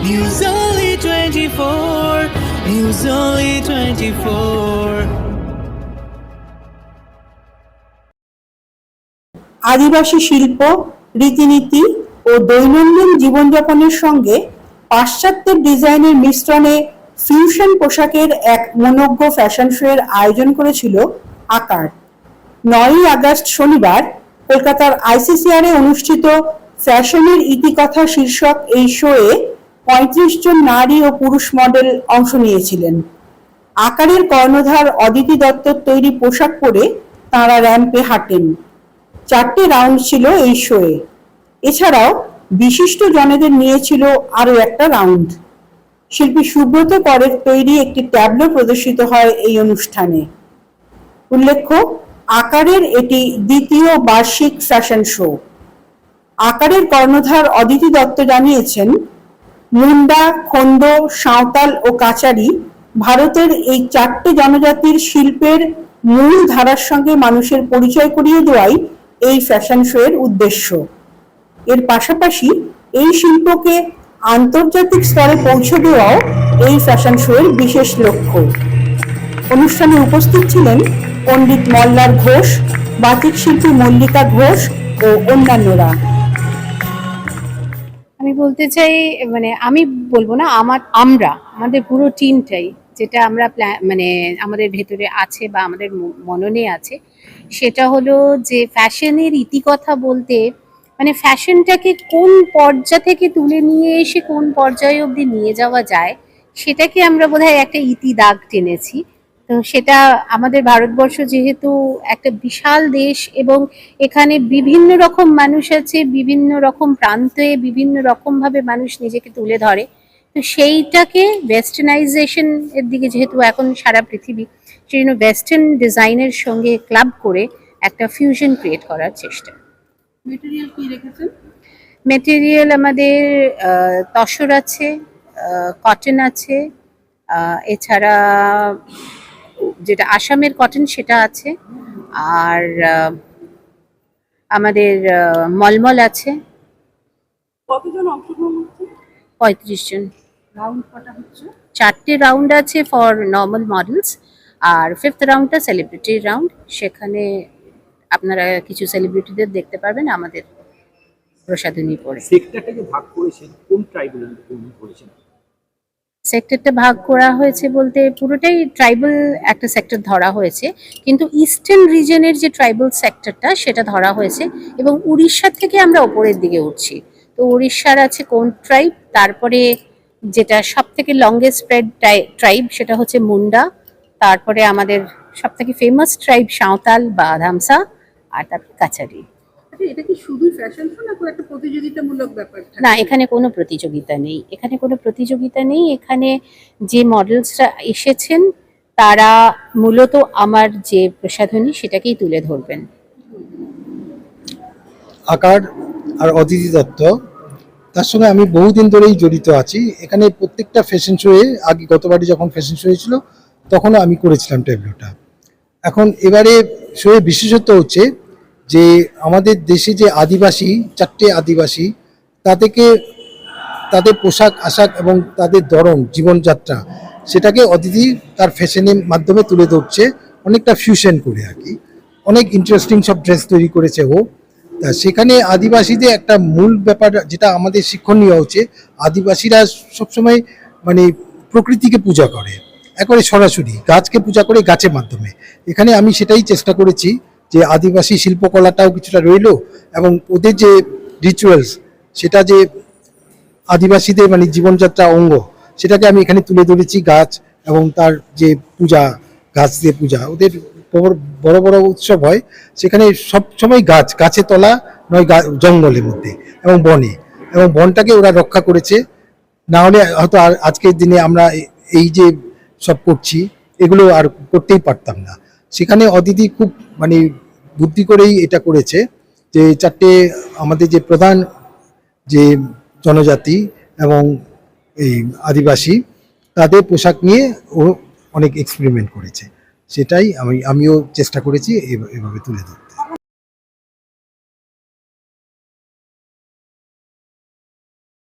News Only 24. News Only 24. আদিবাসী শিল্প, রীতিনীতি ও দৈনন্দিন জীবনযাপনের সঙ্গে পাশ্চাত্যের ডিজাইনের মিশ্রণে ফিউশন পোশাকের এক মনোজ্ঞ ফ্যাশন শো এর আয়োজন করেছিল আকার নয়ই আগস্ট শনিবার কলকাতার আইসিসিআরে অনুষ্ঠিত ফ্যাশনের ইতিকথা শীর্ষক এই শোয়ে পঁয়ত্রিশ জন নারী ও পুরুষ মডেল অংশ নিয়েছিলেন। আকারের কর্ণধার অদিতি দত্তর তৈরি পোশাক পরে তাঁরা র্যাম্পে হাঁটেন। চারটে রাউন্ড ছিল এই শোয়ে। এছাড়াও বিশিষ্ট জনেদের নিয়েছিল আরও একটা রাউন্ড। শিল্পী সুব্রত করের তৈরি একটি ট্যাবলো প্রদর্শিত হয় এই অনুষ্ঠানে। উল্লেখ্য, আকারের এটি দ্বিতীয় বার্ষিক ফ্যাশন শো। আকারের কর্ণধার অদিতি দত্ত জানিয়েছেন মুন্ডা, খন্ড, সাঁওতাল ও কাচারি ভারতের এই চারটে জনজাতির শিল্পের মূল ধারার সঙ্গে মানুষের পরিচয় করিয়ে দেওয়াই এই ফ্যাশন শো এর উদ্দেশ্য। এর পাশাপাশি এই শিল্পকে আন্তর্জাতিক স্তরে পৌঁছে দেওয়াও এই ফ্যাশন শো এর বিশেষ লক্ষ্য। অনুষ্ঠানে উপস্থিত ছিলেন পণ্ডিত মল্লার ঘোষ, বাতিক শিল্পী মল্লিকা ঘোষ ও অন্যান্যরা। বলতে চাই মানে আমি বলব না, আমার, আমরা, আমাদের পুরো টিমটাই যেটা আমরা মানে আমাদের ভেতরে আছে বা আমাদের মননে আছে, সেটা হলো যে ফ্যাশনের ইতিকথা বলতে মানে ফ্যাশনটাকে কোন পর্যা থেকে তুলে নিয়ে এসে কোন পর্যায়ে অবধি নিয়ে যাওয়া যায়, সেটাকে আমরা বোধহয় একটা ইতি দাগ টেনেছি। তো সেটা আমাদের ভারতবর্ষ যেহেতু একটা বিশাল দেশ এবং এখানে বিভিন্ন রকম মানুষ আছে বিভিন্ন রকম প্রান্তে বিভিন্ন রকম ভাবে মানুষ নিজেকে তুলে ধরে। তো সেইটাকে ওয়েস্টার্নাইজেশন এর দিকে যেহেতু এখন সারা পৃথিবী সেই জন্য ওয়েস্টার্ন ডিজাইনের সঙ্গে ক্লাব করে একটা ফিউশন ক্রিয়েট করার চেষ্টা। মেটেরিয়াল কি রেখেছেন? মেটেরিয়াল আমাদের তসর আছে কটন আছে এছাড়া যেটা আসামের কটন সেটা আছে আর আমাদের মলমল আছে। কতজন অংশগ্রহণ করছে পঁয়ত্রিশ জন। রাউন্ড কটা হচ্ছে? চারটে রাউন্ড আছে ফর নর্মাল মডেলস আর ফিফথ রাউন্ডটা সেলিব্রিটি রাউন্ড। সেখানে আপনারা কিছু সেলিব্রিটিদের দেখতে পারবেন আমাদের প্রসাধনী পরে সেক্টরটাকে ভাগ করেছেন কোন ট্রাইবেল করেছেন? সেক্টরটা ভাগ করা হয়েছে বলতে পুরোটাই ট্রাইবাল একটা সেক্টর ধরা হয়েছে। কিন্তু ইস্টার্ন রিজনের যে ট্রাইবাল সেক্টরটা সেটা ধরা হয়েছে এবং উড়িষ্যা থেকে আমরা ওপরের দিকে উঠছি। তো উড়িষ্যার আছে কোন ট্রাইব, তারপরে যেটা সব থেকে লংগেস্ট স্প্রেড ট্রাইব সেটা হচ্ছে মুন্ডা, তারপরে আমাদের সব থেকে ফেমাস ট্রাইব সাঁওতাল বা ধামসা আর তারপরে কাছারি। এটা কি শুধুই ফ্যাশন শো না একটা প্রতিযোগিতামূলক ব্যাপার না এখানে কোনো প্রতিযোগিতা নেই। এখানে কোনো প্রতিযোগিতা নেই। এখানে যে মডেলসরা এসেছেন তারা মূলত আমার যে প্রসাধনী সেটাকেই তুলে ধরবেন। আকার আর অদিতি দত্ত তার সঙ্গে আমি বহুদিন ধরেই জড়িত আছি। এখানে প্রত্যেকটা ফ্যাশন শোয়ে আগে গতবারই যখন ফ্যাশন শো হয়েছিল তখনও আমি করেছিলাম ট্যাবলোটা এখন এবারে শোয়ে বিশেষত্ব হচ্ছে যে আমাদের দেশে যে আদিবাসী, চারটে আদিবাসী, তাদেরকে, তাদের পোশাক, আশাক এবং তাদের ধরন, জীবনযাত্রা, সেটাকে অদিতি তার ফ্যাশনের মাধ্যমে তুলে ধরছে। অনেকটা ফিউশন করে আর কি। অনেক ইন্টারেস্টিং সব ড্রেস তৈরি করেছে ও। তা সেখানে আদিবাসীদের একটা মূল ব্যাপার, যেটা আমাদের শিক্ষণীয় হচ্ছে, আদিবাসীরা সবসময় মানে প্রকৃতিকে পূজা করে, একবারে সরাসরি গাছকে পূজা করে গাছের মাধ্যমে। এখানে আমি সেটাই চেষ্টা করেছি। যে আদিবাসী শিল্পকলাটাও কিছুটা রইল এবং ওদের যে রিচুয়ালস সেটা যে আদিবাসীদের মানে জীবনযাত্রা অঙ্গ, সেটাকে আমি এখানে তুলে ধরেছি গাছ এবং তার যে পূজা, গাছ দিয়ে পূজা। ওদের বড় বড় উৎসব হয় সেখানে সব সময় গাছ, গাছে তলা নয় জঙ্গলের মধ্যে এবং বনে। এবং বনটাকে ওরা রক্ষা করেছে। না হলে হয়তো আজকের দিনে আমরা এই যে সব করছি, এগুলো আর করতেই পারতাম না। সেখানে অদিতি খুব মানে বুদ্ধি করেই এটা করেছে যে চারটে আমাদের যে প্রধান যে জনজাতি এবং এই আদিবাসী, তাদের পোশাক নিয়ে ও অনেক এক্সপেরিমেন্ট করেছে। সেটাই আমি, আমিও চেষ্টা করেছি এভ- এভাবে তুলে ধরতে।